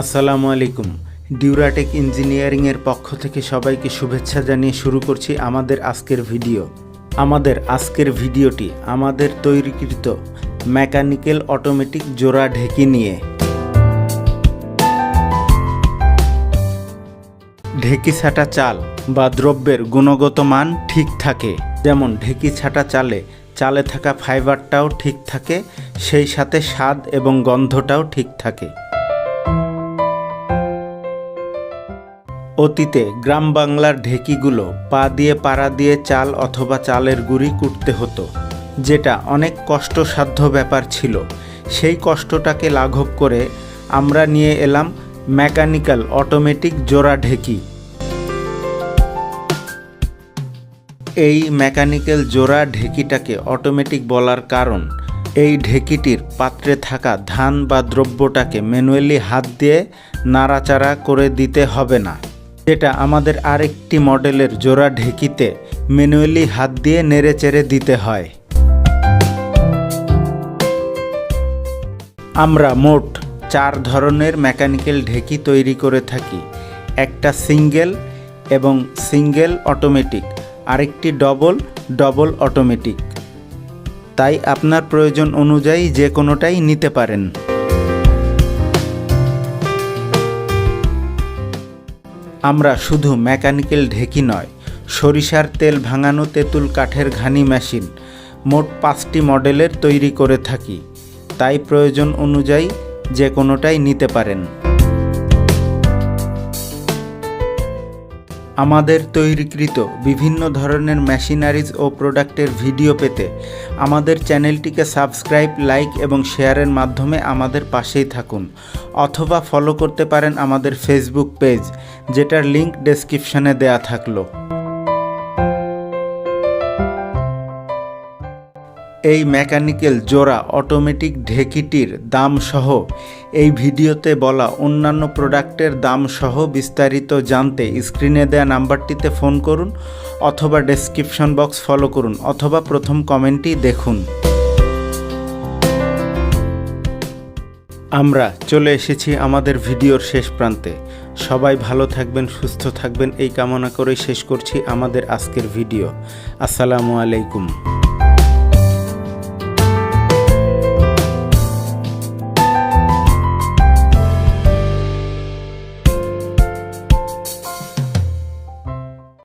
আসসালামু আলাইকুম। ডিউরাটেক ইঞ্জিনিয়ারিংয়ের পক্ষ থেকে সবাইকে শুভেচ্ছা জানিয়ে শুরু করছি আমাদের আজকের ভিডিও। আমাদের আজকের ভিডিওটি আমাদের তৈরিকৃত মেকানিক্যাল অটোমেটিক জোড়া ঢেকি নিয়ে। ঢেকি ছাটা চাল বা দ্রব্যের গুণগত মান ঠিক থাকে। যেমন ঢেকি ছাটা চালে চালে থাকা ফাইবারটাও ঠিক থাকে, সেই সাথে স্বাদ এবং গন্ধটাও ঠিক থাকে। অতীতে গ্রাম বাংলার ঢেকিগুলো পা দিয়ে পাড়া দিয়ে চাল অথবা চালের গুঁড়ি কুটতে হতো, যেটা অনেক কষ্টসাধ্য ব্যাপার ছিল। সেই কষ্টটাকে লাঘব করে আমরা নিয়ে এলাম মেকানিক্যাল অটোমেটিক জোড়া ঢেকি। এই মেকানিক্যাল জোড়া ঢেকিটাকে অটোমেটিক বলার কারণ, এই ঢেকিটির পাত্রে থাকা ধান বা দ্রব্যটাকে ম্যানুয়ালি হাত দিয়ে নাড়াচাড়া করে দিতে হবে না। যেটা আমাদের আরেকটি মডেলের জোড়া ঢেকিতে ম্যানুয়ালি হাত দিয়ে নেড়ে চেড়ে দিতে হয়। আমরা মোট চার ধরনের মেকানিক্যাল ঢেকি তৈরি করে থাকি। একটা সিঙ্গেল এবং সিঙ্গেল অটোমেটিক, আরেকটি ডবল ডবল অটোমেটিক। তাই আপনার প্রয়োজন অনুযায়ী যে কোনোটাই নিতে পারেন। আমরা শুধু মেকানিক্যাল ঢেকি নয়, সরিষার তেল ভাঙানো তেঁতুল কাঠের ঘানি মেশিন, মোট পাঁচটি মডেলের তৈরি করে থাকি। তাই প্রয়োজন অনুযায়ী যে কোনোটাই নিতে পারেন। আমাদের তৈরিকৃত বিভিন্ন ধরনের মেশিনারিজ ও প্রোডাক্টের ভিডিও পেতে আমাদের চ্যানেলটিকে সাবস্ক্রাইব, লাইক এবং শেয়ারের মাধ্যমে আমাদের পাশেই থাকুন। অথবা ফলো করতে পারেন আমাদের ফেসবুক পেজ, যেটার লিংক ডেসক্রিপশানে দেয়া থাকল। এই মেকানিক্যাল জোড়া অটোমেটিক ঢেকিটির দাম সহ এই ভিডিওতে বলা অন্যান্য প্রোডাক্টের দাম সহ বিস্তারিত জানতে স্ক্রিনে দেয়া নাম্বারটিতে ফোন করুন অথবা ডেসক্রিপশন বক্স ফলো করুন অথবা প্রথম কমেন্টটি দেখুন। আমরা চলে এসেছি আমাদের ভিডিওর শেষ প্রান্তে। সবাই ভালো থাকবেন, সুস্থ থাকবেন, এই কামনা করেই শেষ করছি আমাদের আজকের ভিডিও। আসসালামু আলাইকুম।